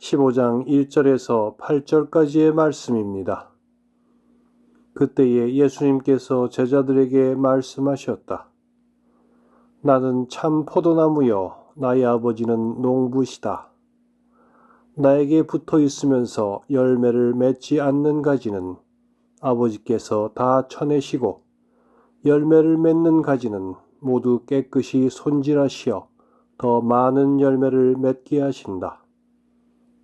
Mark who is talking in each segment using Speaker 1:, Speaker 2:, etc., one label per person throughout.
Speaker 1: 15장 1절에서 8절까지의 말씀입니다. 그때에 예수님께서 제자들에게 말씀하셨다. 나는 참 포도나무여 나의 아버지는 농부시다. 나에게 붙어 있으면서 열매를 맺지 않는 가지는 아버지께서 다 쳐내시고 열매를 맺는 가지는 모두 깨끗이 손질하시어 더 많은 열매를 맺게 하신다.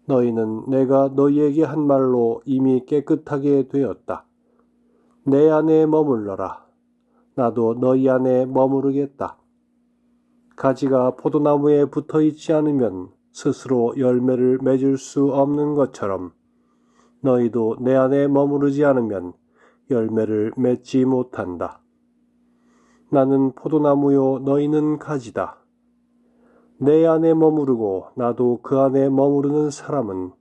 Speaker 1: 너희는 내가 너희에게 한 말로 이미 깨끗하게 되었다. 내 안에 머물러라. 나도 너희 안에 머무르겠다. 가지가 포도나무에 붙어 있지 않으면 스스로 열매를 맺을 수 없는 것처럼 너희도 내 안에 머무르지 않으면 열매를 맺지 못한다. 나는 포도나무요 너희는 가지다. 내 안에 머무르고 나도 그 안에 머무르는 사람은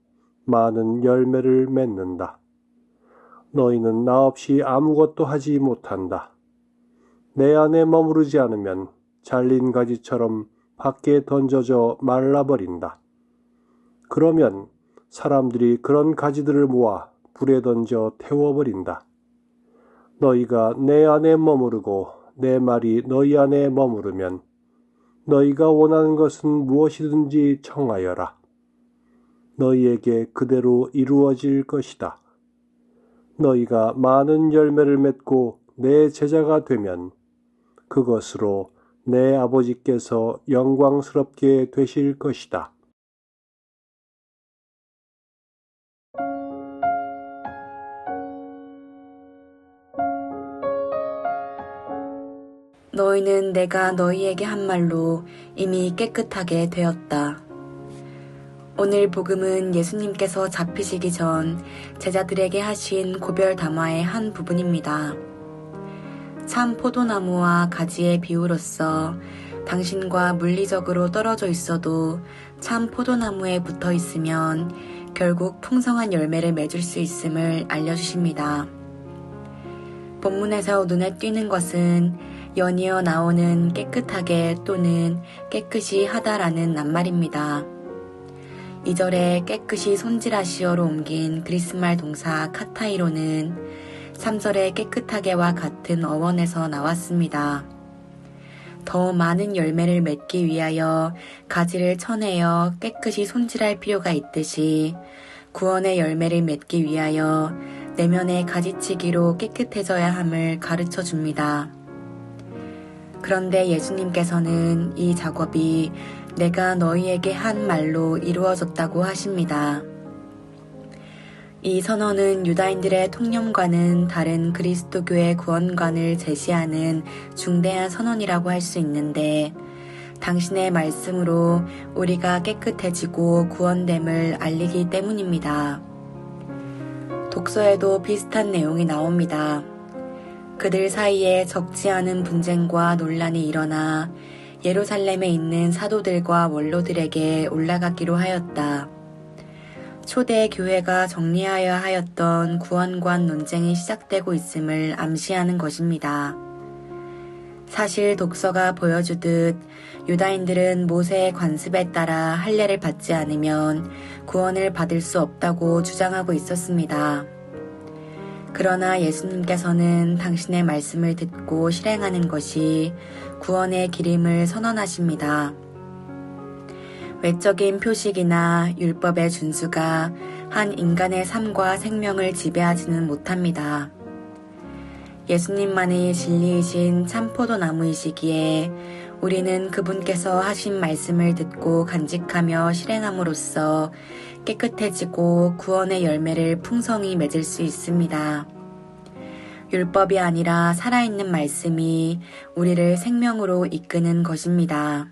Speaker 1: 많은 열매를 맺는다. 너희는 나 없이 아무것도 하지 못한다. 내 안에 머무르지 않으면 잘린 가지처럼 밖에 던져져 말라버린다. 그러면 사람들이 그런 가지들을 모아 불에 던져 태워버린다. 너희가 내 안에 머무르고 내 말이 너희 안에 머무르면 너희가 원하는 것은 무엇이든지 청하여라. 너희에게 그대로 이루어질 것이다. 너희가 많은 열매를 맺고 내 제자가 되면 그것으로 내 아버지께서 영광스럽게 되실 것이다.
Speaker 2: 너희는 내가 너희에게 한 말로 이미 깨끗하게 되었다. 오늘 복음은 예수님께서 잡히시기 전 제자들에게 하신 고별 담화의 한 부분입니다. 참 포도나무와 가지의 비유로서 당신과 물리적으로 떨어져 있어도 참 포도나무에 붙어 있으면 결국 풍성한 열매를 맺을 수 있음을 알려주십니다. 본문에서 눈에 띄는 것은 연이어 나오는 깨끗하게 또는 깨끗이 하다라는 낱말입니다. 2절에 깨끗이 손질하시어로 옮긴 그리스말 동사 카타이로는 3절에 깨끗하게와 같은 어원에서 나왔습니다. 더 많은 열매를 맺기 위하여 가지를 쳐내어 깨끗이 손질할 필요가 있듯이 구원의 열매를 맺기 위하여 내면의 가지치기로 깨끗해져야 함을 가르쳐 줍니다. 그런데 예수님께서는 이 작업이 내가 너희에게 한 말로 이루어졌다고 하십니다. 이 선언은 유다인들의 통념과는 다른 그리스도교의 구원관을 제시하는 중대한 선언이라고 할 수 있는데 당신의 말씀으로 우리가 깨끗해지고 구원됨을 알리기 때문입니다. 독서에도 비슷한 내용이 나옵니다. 그들 사이에 적지 않은 분쟁과 논란이 일어나 예루살렘에 있는 사도들과 원로들에게 올라가기로 하였다. 초대 교회가 정리하여야 하였던 구원관 논쟁이 시작되고 있음을 암시하는 것입니다. 사실 독서가 보여주듯 유다인들은 모세의 관습에 따라 할례를 받지 않으면 구원을 받을 수 없다고 주장하고 있었습니다. 그러나 예수님께서는 당신의 말씀을 듣고 실행하는 것이 구원의 기림을 선언하십니다. 외적인 표식이나 율법의 준수가 한 인간의 삶과 생명을 지배하지는 못합니다. 예수님만이 진리이신 참 포도나무이시기에 우리는 그분께서 하신 말씀을 듣고 간직하며 실행함으로써 깨끗해지고 구원의 열매를 풍성히 맺을 수 있습니다. 율법이 아니라 살아있는 말씀이 우리를 생명으로 이끄는 것입니다.